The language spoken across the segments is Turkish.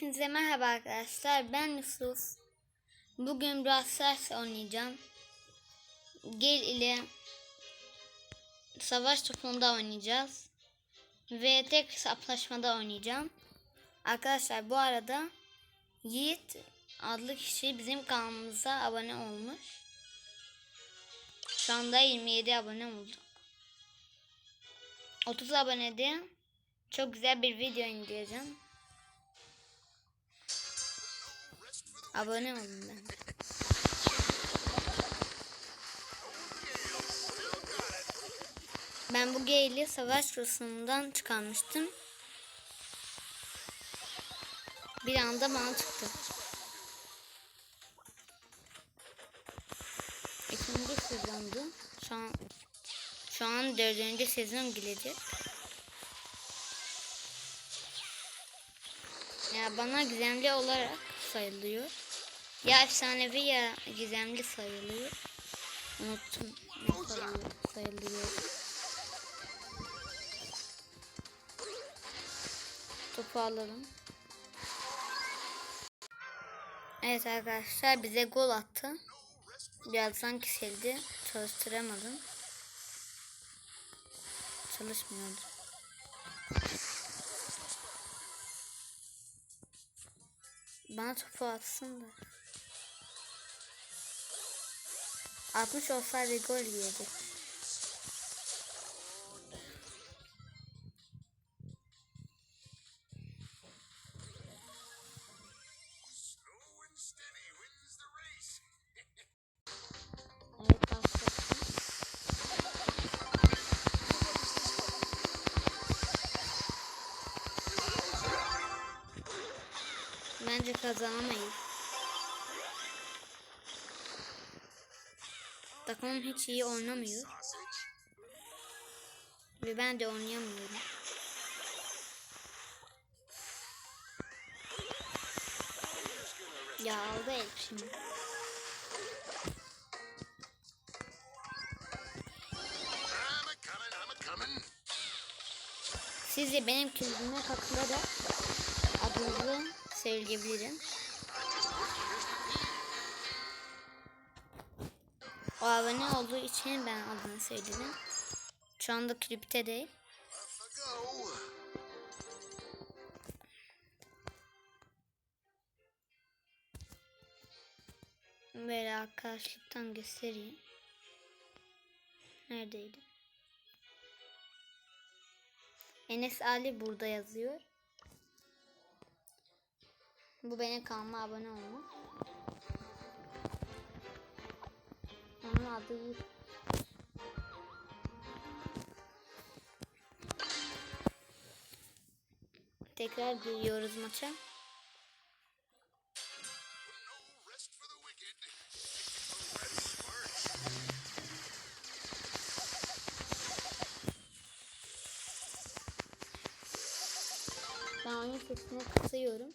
Hepinize merhaba arkadaşlar. Ben Yusuf. Bugün Brawl Stars oynayacağım. Gel ile savaş topunda oynayacağız. Ve tek hesaplaşmada oynayacağım. Arkadaşlar bu arada Yiğit adlı kişi bizim kanalımıza abone olmuş. Şu anda 27 abone olduk. 30 abonede çok güzel bir video indireceğim. Abone olun ben. Ben bu Gale'i savaş rusundan çıkarmıştım. Bir anda bana çıktı. İkinci sezondu. Şu an şu an dördüncü sezon gelecek. Ya bana gizemli olarak sayılıyor. Ya efsanevi ya gizemli sayılıyor. Unuttum sayılıyor. sayılıyor. Topu alalım. Evet arkadaşlar bize gol attı. Birazdan kesildi. Çalıştıramadım. Çalışmıyordu. Bana topu atsın da. 60 olsa ve gol yedik. Bence kazanamayız. Takımım hiç iyi oynamıyor. Ve ben de oynayamıyorum. Ya aldı el şimdi. Siz de benim kültürüme katılarak adınızı söyleyebilirim. O abone olduğu için ben adını söyledim. Şu anda kripte değil. Böyle arkadaşlıktan göstereyim. Neredeydi? Enes Ali burada yazıyor. Bu benim kanalıma abone olmuş. Onun Yiğit. Tekrar giriyoruz maça. Ben oyun sesini kısıyorum.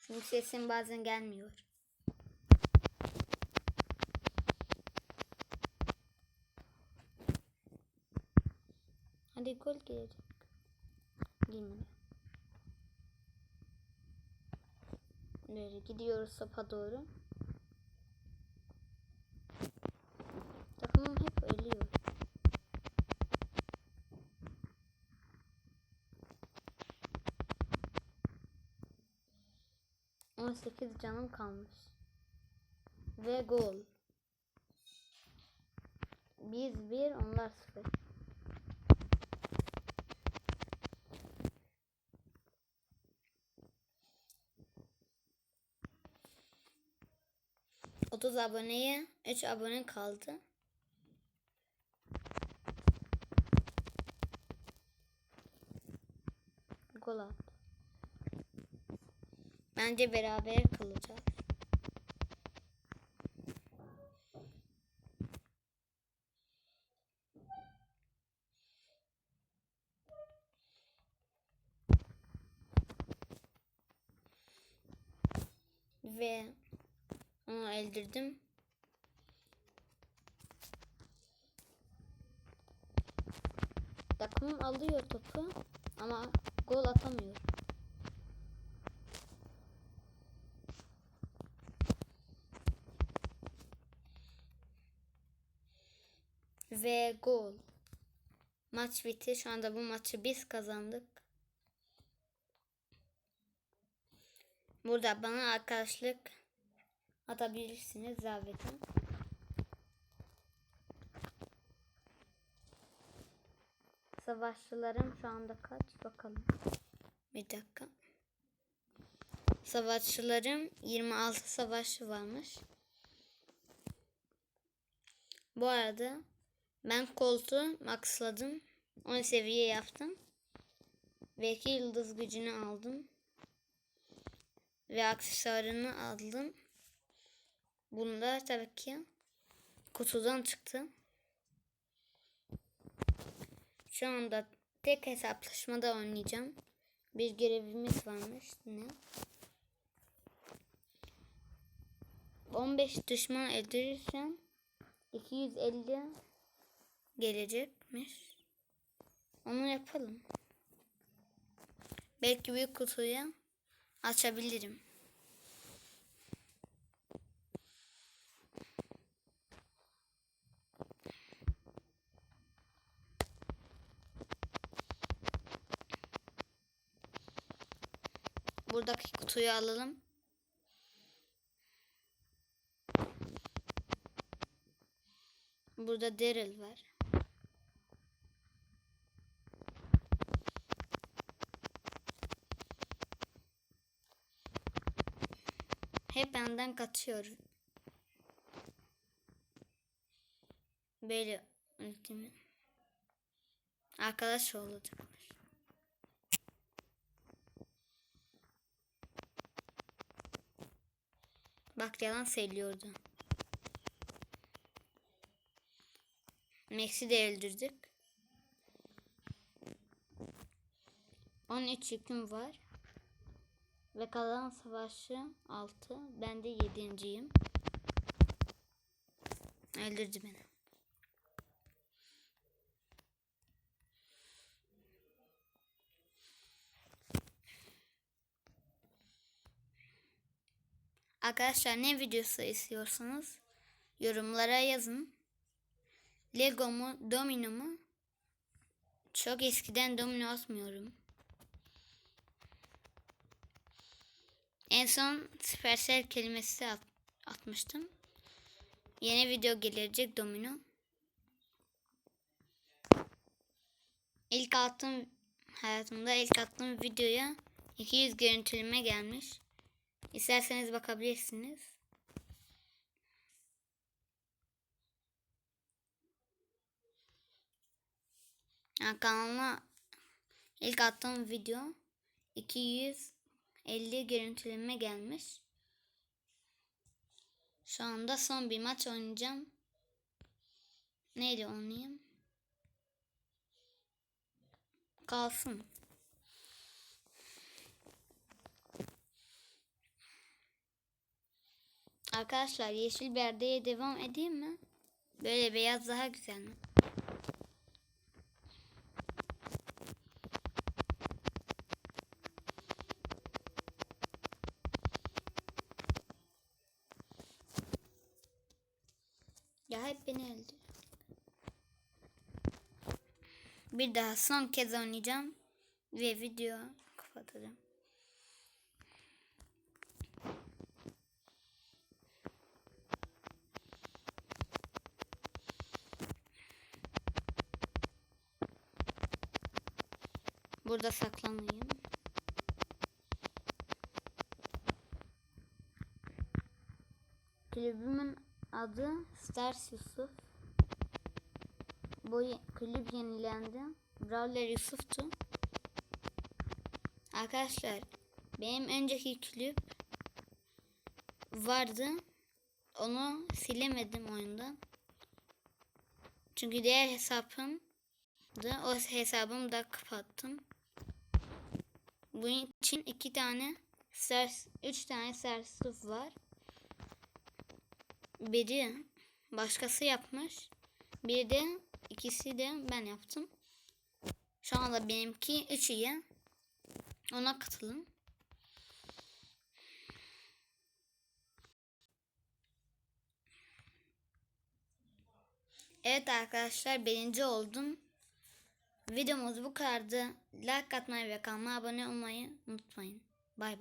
Çünkü sesim bazen gelmiyor. Hadi gol gelecek. Girmedi. Böyle gidiyoruz sapa doğru. Takımım hep ölüyor. On sekiz canım kalmış. Ve gol. Biz bir, onlar sıfır. Otuz aboneye üç abone kaldı. Gol attı. Bence beraber kalacağız. Aha eldirdim. Takımım alıyor topu ama gol atamıyor. Ve gol. Maç bitti. Şu anda bu maçı biz kazandık. Burada bana arkadaşlık atabilirsiniz zaten. Savaşçılarım şu anda kaç bakalım. Bir dakika. Savaşçılarım 26 savaşçı varmış. Bu arada ben koltuğu maxladım. 10 seviye yaptım. Ve 2 yıldız gücünü aldım. Ve aksesuarını aldım. Bunda tabii ki kutudan çıktı. Şu anda tek hesaplaşmada oynayacağım. Bir görevimiz varmış. Ne? 15 düşman öldürürsem 250 gelecekmiş. Onu yapalım. Belki büyük kutuyu açabilirim. Buradaki kutuyu alalım. Burada Daryl var. Hep benden kaçıyor. Böyle ultimi. Arkadaş olacaklar. Yalan söylüyordu. Max'i de öldürdük. 13 yüküm var. Ve kalan savaşı 6. Ben de 7.yim. Öldürdü beni. Arkadaşlar ne videosu istiyorsanız yorumlara yazın. Lego mu, domino mu? Çok eskiden domino atmıyorum. En son Supercell kelimesi at, atmıştım. Yeni video gelecek domino. İlk attığım hayatımda ilk attığım videoya 200 görüntüleme gelmiş. İsterseniz bakabilirsiniz. Yani kanalıma ilk attığım video 250 görüntüleme gelmiş. Şu anda son bir maç oynayacağım. Neyle oynayayım? Kalsın. Arkadaşlar yeşil berdeye devam edeyim mi? Böyle beyaz daha güzel mi? Ya hep beni öldü. Bir daha son kez oynayacağım ve video kapatacağım. Burada saklanayım. Kulübümün adı Stars Yusuf. Bu kulüp yenilendi. Brawler Yusuf'tu. Arkadaşlar benim önceki kulüp vardı. Onu silemedim oyunda. Çünkü diğer hesabım da o hesabımı da kapattım. Bunun için iki tane Stars, üç tane Stars Yusuf var. Biri başkası yapmış. Biri de ikisi de ben yaptım. Şu anda benimki 3 iyi. Ona katılın. Evet arkadaşlar birinci oldum. Videomuz bu kadardı. Like atmayı ve kanalıma abone olmayı unutmayın. Bay bay.